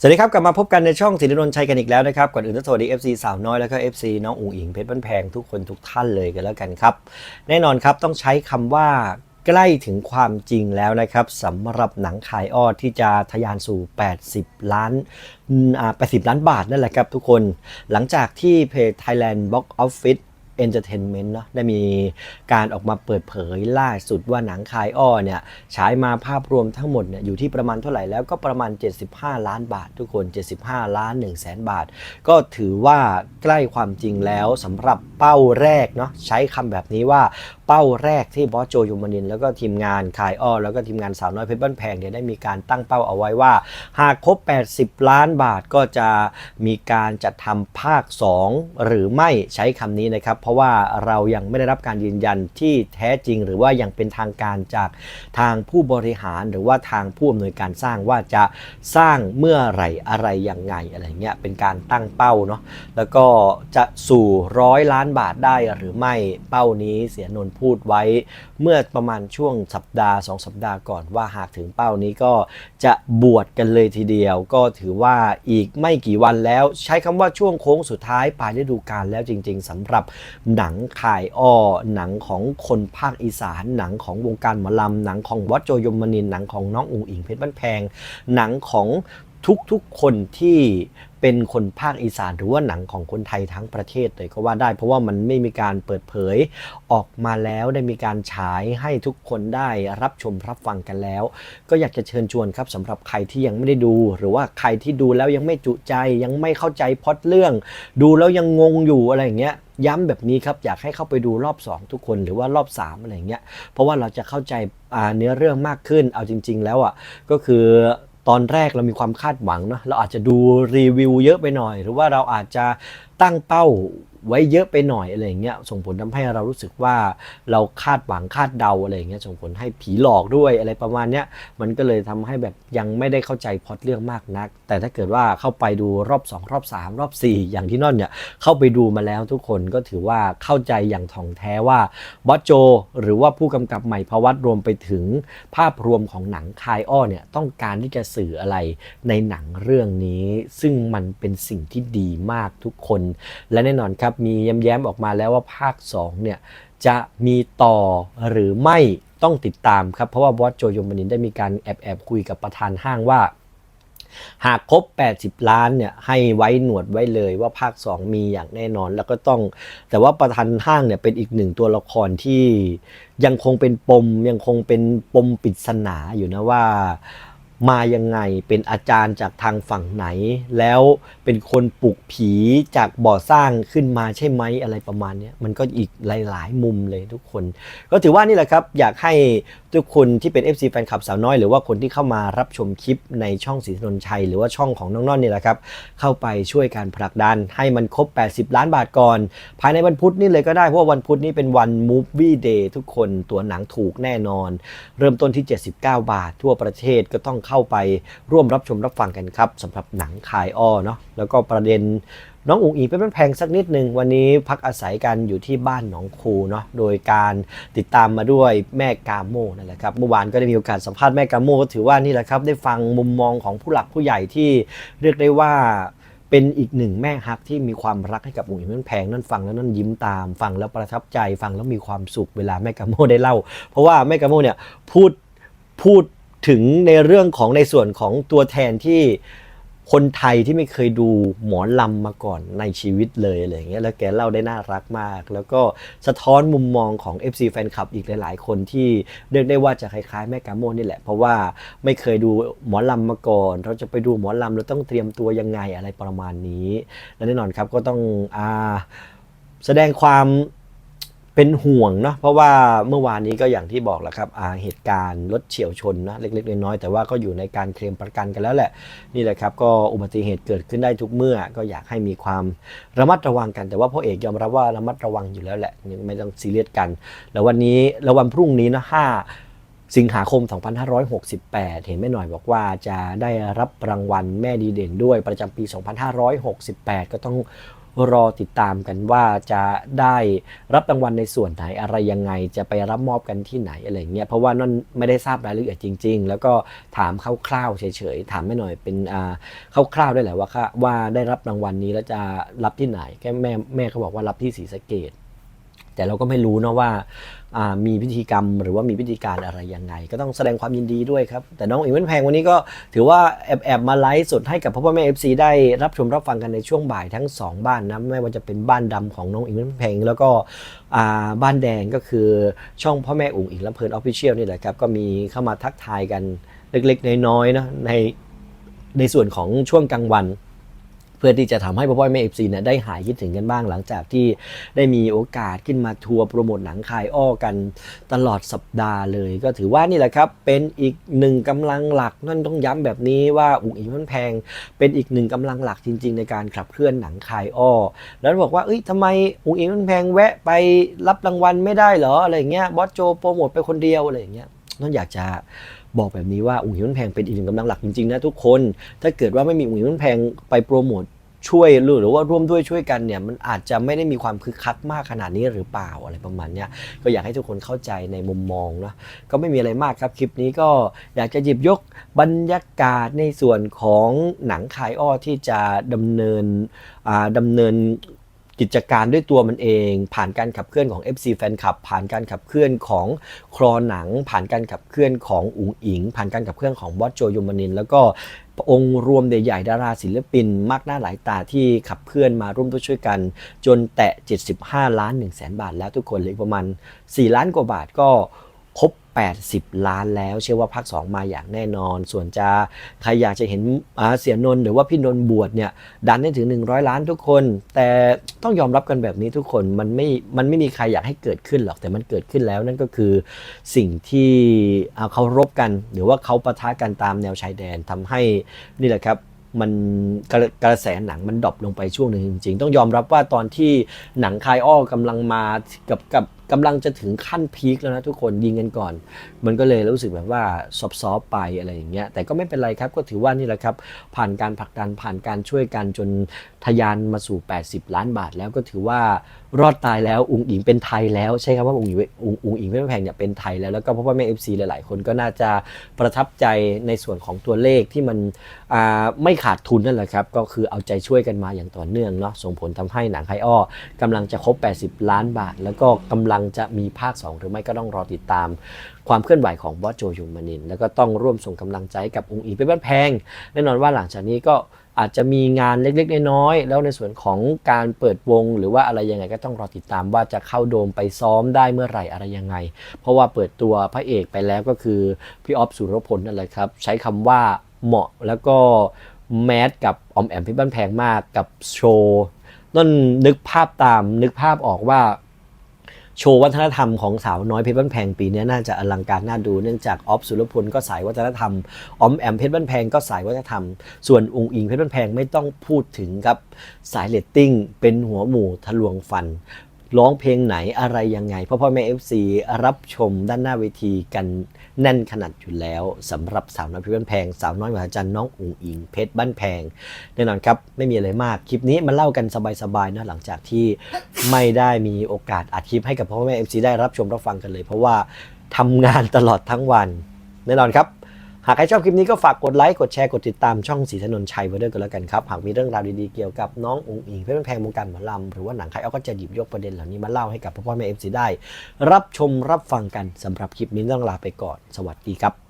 สวัสดีครับกลับมาพบกันในช่องสิรินนท์ชัยกันอีกแล้วนะครับก่อนอื่นต้องสวัสดี FC สาวน้อยแล้วก็ FC น้องอุ๋งอิงเพชรบ้านแพงทุกคนทุกท่านเลยกันแล้วกันครับ แน่นอนครับต้องใช้คำว่าใกล้ถึงความจริงแล้วนะครับสำหรับหนังขายอ้อที่จะทะยานสู่ 80 ล้าน80ล้านบาทนั่นแหละครับทุกคน หลังจากที่เพจ Thailand Box Office Entertainment เนาะได้มีการออกมาเปิดเผยล่าสุดว่าหนังคายอ้อเนี่ยฉายมาภาพรวมทั้งหมดเนี่ยอยู่ที่ประมาณเท่าไหร่แล้วก็ประมาณ 75 ล้านบาท ทุกคน 75 ล้าน1แสนบาท ก็ถือว่าใกล้ความจริงแล้วสำหรับเป้าแรกเนาะใช้คำแบบนี้ว่า เป้าแรกที่บอสโจยูมานิน แล้วก็ทีมงานคายอ้อแล้วก็ทีมงานสาวน้อยเพชรบ้านแพงเนี่ยได้มีการตั้งเป้าเอาไว้ว่า หากครบ 80 ล้านบาทก็จะมีการจัดทำภาค 2 หรือไม่ใช้คำนี้นะครับ เพราะว่าเรายังไม่ได้รับการยืนยันที่แท้จริง หรือว่ายังเป็นทางการจากทางผู้บริหารหรือว่าทางผู้อำนวยการสร้างว่าจะสร้างเมื่อไหร่อะไรยังไงอะไรเงี้ยเป็นการตั้งเป้าเนาะแล้วก็จะสู่ร้อยล้านบาทได้หรือไม่เป้านี้เสียนนทพูดไว้เมื่อประมาณช่วงสัปดาห์ 2 สัปดาห์ก่อนว่าหากถึงเป้านี้ก็จะบวชกันเลยทีเดียว ก็ถือว่าอีกไม่กี่วันแล้ว ใช้คำว่าช่วงโค้งสุดท้ายปลายฤดูกาลแล้วจริง ๆสำหรับหนังขายอ้อหนังของคนภาคอีสาน หนังของวงการหมอลำหนังของวัดโจยมนินหนังของน้องอุ๋งอิงเพชรบ้านแพง หนังของ ทุกๆคนที่เป็นคนภาคอีสานหรือว่าหนังของคนไทยทั้งประเทศเลยก็ว่าได้ เพราะว่ามันไม่มีการเปิดเผยออกมาแล้วได้มีการฉายให้ทุกคนได้รับชมรับฟังกันแล้ว ก็อยากจะเชิญชวนครับสำหรับใครที่ยังไม่ได้ดู หรือว่าใครที่ดูแล้วยังไม่จุใจยังไม่เข้าใจพล็อตเรื่อง ดูแล้วยังงงอยู่อะไรอย่างเงี้ยย้ำแบบนี้ครับ อยากให้เข้าไปดูรอบ 2 ทุกคนหรือว่ารอบ 3 อะไรอย่างเงี้ยเพราะว่าเราจะเข้าใจเนื้อเรื่องมากขึ้นเอาจริง ๆ แล้วอะก็คือ ตอนแรกเรามีความคาดหวังเนาะเราอาจจะดูรีวิวเยอะไปหน่อย หรือว่าเราอาจจะตั้งเป้า ไว้เยอะไปหน่อยอะไรอย่างเงี้ยส่งผลทำให้เรารู้สึกว่าเราคาดหวังคาดเดาอะไรอย่างเงี้ยส่งผลให้ผีหลอกด้วยอะไรประมาณเนี้ยมันก็เลยทำให้แบบยังไม่ได้เข้าใจพอตเรื่องมากนัก แต่ถ้าเกิดว่าเข้าไปดูรอบ 2 รอบ 3 รอบ 4 อย่างที่นอนเนี่ยเข้าไปดูมาแล้วทุกคนก็ถือว่าเข้าใจอย่างถ่องแท้ว่าบอสโจ หรือว่าผู้กำกับใหม่พวัตรวมไปถึงภาพรวมของหนังคายอ้อเนี่ยต้องการที่จะสื่ออะไรในหนังเรื่องนี้ ซึ่งมันเป็นสิ่งที่ดีมากทุกคน และแน่นอนครับมีแย้มๆออกมาแล้วว่าภาค2เนี่ยจะมีต่อหรือไม่ต้องติดตามครับ เพราะว่าบอสโจยมนินได้มีการแอบแอบคุยกับประธานห้างว่า หากครบ 80 ล้านเนี่ยให้ไว้หนวดไว้เลยว่าภาค 2 มีอย่างแน่นอนแล้วก็ต้อง แต่ว่าประธานห้างเนี่ยเป็นอีกหนึ่งตัวละครที่ยังคงเป็นปมยังคงเป็นปมปริศนาอยู่นะว่า มายังไงเป็นอาจารย์จากทางฝั่งไหน แล้วเป็นคนปลุกผีจากบ่อสร้างขึ้นมาใช่ไหมอะไรประมาณนี้มันก็อีกหลาย ๆ มุมเลยทุกคน ก็ถือว่านี่แหละครับ อยากให้ทุกคนที่เป็น FC แฟนคลับสาวน้อย หรือว่าคนที่เข้ามารับชมคลิปในช่องสีถนนชัย หรือว่าช่องของน้องนอนนี่แหละครับ เข้าไปช่วยการผลักดันให้มันครบ 80 ล้านบาทก่อน ภายในวันพุธนี่เลยก็ได้เพราะว่าวันพุธนี่เป็นวัน Movie Day ทุกคนตัวหนังถูกแน่นอน เริ่มต้นที่ 79 บาท ทั่วประเทศก็ต้องเข้าไปร่วมรับชมรับฟังกันครับสำหรับหนังคายอ้อเนาะแล้วก็ประเด็นน้องอุ๋งอิงเป็นแพงสักนิดหนึ่งวันนี้พักอาศัยกันอยู่ที่บ้านหนองคูเนาะโดยการติดตามมาด้วยแม่กาโมนั่นแหละครับเมื่อวานก็ได้มีโอกาสสัมภาษณ์แม่กาโมก็ถือว่านี่แหละครับได้ฟังมุมมองของผู้หลักผู้ใหญ่ที่เรียกได้ว่าเป็นอีกหนึ่งแม่ฮักที่มีความรักให้กับอุ๋งอิงเป็นแพงนั่นฟังแล้วนั่นยิ้มตาม ฟังแล้วประทับใจฟังแล้วมีความสุขเวลาแม่กาโมได้เล่า เพราะว่าแม่กาโมเนี่ยพูดพูด ถึงในเรื่องของในส่วนของตัวแทนที่คนไทยที่ไม่เคยดูหมอลำมาก่อนในชีวิตเลยอะไรเงี้ยแล้วแกเล่าได้น่ารักมาก แล้วก็สะท้อนมุมมองของ FC แฟนคลับอีกหลาย ๆ คนที่เรียกได้ว่าจะคล้ายๆ แม่กาโมนี่แหละ เพราะว่าไม่เคยดูหมอลำมาก่อน เราจะไปดูหมอลำเราต้องเตรียมตัวยังไงอะไรประมาณนี้ และแน่นอนครับก็ต้องอแสดงความ เป็นห่วงเนาะเพราะว่าเมื่อวานนี้ก็อย่างที่บอกแหละครับเหตุการณ์รถเฉียวชนนะเล็กๆน้อยๆแต่ว่าก็อยู่ในการเคลมประกันกันแล้วแหละนี่แหละครับก็อุบัติเหตุเกิดขึ้นได้ทุกเมื่อ ก็อยากให้มีความระมัดระวังกัน แต่ว่าพ่อเอกยอมรับว่าระมัดระวังอยู่แล้วแหละนี่ไม่ต้องซีเรียสกัน แล้ววันนี้แล้ววันพรุ่งนี้นะ5สิงหาคม 2568 เห็นแม่หน่อยบอกว่าจะได้รับรางวัลแม่ดีเด่นด้วยประจำปี 2568 ก็ต้อง รอติดตามกันว่าจะได้รับรางวัลในส่วนไหนอะไรยังไง จะไปรับมอบกันที่ไหนอะไรเงี้ยเพราะว่านั่นไม่ได้ทราบรายละเอียดจริง ๆ แล้วก็ถามคร่าวๆเฉยๆถามไม่หน่อยเป็นอ่าคร่าวๆได้แหละว่าว่าได้รับรางวัลนี้แล้วจะรับที่ไหนแค่แม่แม่เขาบอกว่ารับที่ศรีสะเกด แต่เราก็ไม่รู้นะว่าามีพิธีกรรมหรือว่ามีพิธีการอะไรยังไง ก็ต้องแสดงความยินดีด้วยครับ แต่น้องอิงเว้นแพงวันนี้ก็ถือว่าแอบแอบมาไลฟ์สดให้กับพ่อพ่อแม่เอฟซีได้รับชมรับฟังกันในช่วงบ่ายทั้งสองบ้านนะไม่ว่าจะเป็นบ้านดำของน้องอิงเว้นแพงแล้วก็บ้านแดงก็คือช่องพ่อแม่อุ๋งอิงลำเพลินออฟฟิเชียลนี่แหละครับก็มีเข้ามาทักทายกันเล็กๆน้อยๆนะในในส่วนของช่วงกลางวัน เพื่อที่จะทำให้พ่อพ่อแม่เอฟซีเนี่ยได้หายคิดถึงกันบ้างหลังจากที่ได้มีโอกาสขึ้นมาทัวร์โปรโมทหนังคายอ้อกันตลอดสัปดาห์เลย ก็ถือว่านี่แหละครับ เป็นอีกหนึ่งกำลังหลักนั่นต้องย้ำแบบนี้ว่าอุ๋งอิงมันแพง เป็นอีกหนึ่งกำลังหลักจริง ๆ ในการขับเคลื่อนหนังคายอ้อ แล้วบอกว่าเอ้ยทำไมอุ๋งอิงมันแพงแวะไปรับรางวัลไม่ได้เหรออะไรเงี้ยบอสโจโปรโมทไปคนเดียวอะไรเงี้ยนั่นอยากจะ บอกแบบนี้ว่าอุ๋งอิงมันแพงเป็นอีกหนึ่งกำลังหลักจริงๆนะทุกคน ถ้าเกิดว่าไม่มีอุ๋งอิงมันแพงไปโปรโมทช่วยหรือว่าร่วมด้วยช่วยกันเนี่ยมันอาจจะไม่ได้มีความคึกคักมากขนาดนี้หรือเปล่าอะไรประมาณเนี้ยก็อยากให้ทุกคนเข้าใจในมุมมองนะก็ไม่มีอะไรมากครับคลิปนี้ก็อยากจะหยิบยกบรรยากาศในส่วนของหนังขายอ้อที่จะดำเนินอ่าดำเนิน กิจการด้วยตัวมันเอง ผ่านการขับเคลื่อนของ FC แฟนคลับ ผ่านการขับเคลื่อนของครอหนัง ผ่านการขับเคลื่อนของอุ๋งอิง ผ่านการขับเคลื่อนของบอสโจยมนิน แล้วก็องค์รวมใหญ่ๆดาราศิลปิน มากหน้าหลายตาที่ขับเคลื่อนมาร่วมด้วยช่วยกัน จนแตะ 75 ล้าน1 0 0 0 0แบาท แล้วทุกคนเหลืออกประมาณ 4 ล้านกว่าบาทก็ 80 ล้านแล้ว เชื่อว่าภาค2มาอย่างแน่นอน ส่วนจะใครอยากจะเห็นเสียนนท์หรือว่าพี่นนท์บวชเนี่ยดันให้ถึง 100 ล้านทุกคน แต่ต้องยอมรับกันแบบนี้ทุกคนมันไม่มันไม่มีใครอยากให้เกิดขึ้นหรอกแต่มันเกิดขึ้นแล้วนั่นก็คือสิ่งที่เขารบกัน หรือว่าเขาปะทะกันตามแนวชายแดนทำให้นี่แหละครับมันกระกระแสหนังมันดรอปลงไปช่วงหนึ่งจริงๆ ต้องยอมรับว่าตอนที่หนังคายอ้อกำลังมากับกับ กำลังจะถึงขั้นพีคแล้วนะทุกคนยิงกันก่อน มันก็เลยรู้สึกแบบว่าซอฟๆไปอะไรอย่างเงี้ยแต่ก็ไม่เป็นไรครับก็ถือว่านี่แหละครับ ผ่านการผลักดันผ่านการช่วยกันจนทะยานมาสู่ 80 ล้านบาท แล้วก็ถือว่ารอดตายแล้วอุงอิงเป็นไทยแล้วใช่ครับว่าอุงอิงอุงอิงไม่แพงเนี่ยเป็นไทยแล้วแล้วก็เพราะว่าแม่เอฟซีหลาย ๆ คนก็น่าจะประทับใจในส่วนของตัวเลขที่มันไม่ขาดทุนนั่นแหละครับก็คือเอาใจช่วยกันมาอย่างต่อเนื่องเนาะส่งผลทำให้หนังไฮอ้อกำลังจะครบ 80 ล้านบาท แล้วก็กำลังจะมีภาค 2 หรือไม่ก็ต้องรอติดตาม ความเคลื่อนไหวของบอสโจยุงมานิน แล้วก็ต้องร่วมส่งกำลังใจกับองค์อีเป็นบ้านแพง แน่นอนว่าหลังจากนี้ก็อาจจะมีงานเล็กๆ น้อยๆแล้วในส่วนของการเปิดวง หรือว่าอะไรยังไงก็ต้องรอติดตามว่าจะเข้าโดมไปซ้อมได้เมื่อไหร่อะไรยังไง เพราะว่าเปิดตัวพระเอกไปแล้วก็คือพี่ออฟสุรพลนั่นแหละครับ ใช้คำว่าเหมาะแล้วก็แมสกับออมแอมพชรบ้านแพงมากกับโชว์นั่นนึกภาพตามนึกภาพออกว่า โชว์วัฒนธรรมของสาวน้อยเพชรบ้านแพงปีนี้น่าจะอลังการน่าดูเนื่องจากออฟสุรพลก็สายวัฒนธรรมออมแอมเพชรบ้านแพงก็สายวัฒนธรรม ส่วนองค์อิงเพชรบ้านแพงไม่ต้องพูดถึงครับสายเลตติ้งเป็นหัวหมู่ทะลวงฟัน ร้องเพลงไหนอะไรยังไงพ่อพ่อแม่เอฟซีรับชมด้านหน้าเวทีกันแน่นขนาดอยู่แล้วสำหรับสาวน้อยเพชรบ้านแพง สาวน้อยมหาจันทร์น้องอุ๋งอิงเพชรบ้านแพงแน่นอนครับ ไม่มีอะไรมากคลิปนี้มาเล่ากันสบายๆนะหลังจากที่ไม่ได้มีโอกาสอัดคลิปให้กับพ่อแม่เอฟซีได้รับชมรับฟังกันเลย เพราะว่าทำงานตลอดทั้งวันแน่นอนครับ หากใครชอบคลิปนี้ก็ฝากกดไลค์ กดแชร์ กดติดตามช่องสีถนนชัยไว้ด้วยกันแล้วกันครับ หากมีเรื่องราวดีๆเกี่ยวกับน้ององค์อิงเพื่อนแพงวงการหมอลำหรือว่าหนังใครเอาก็จะหยิบยกประเด็นเหล่านี้มาเล่าให้กับพ่อพ่อแม่เอฟซีได้ รับชมรับฟังกันสำหรับคลิปนี้ต้องลาไปก่อน สวัสดีครับ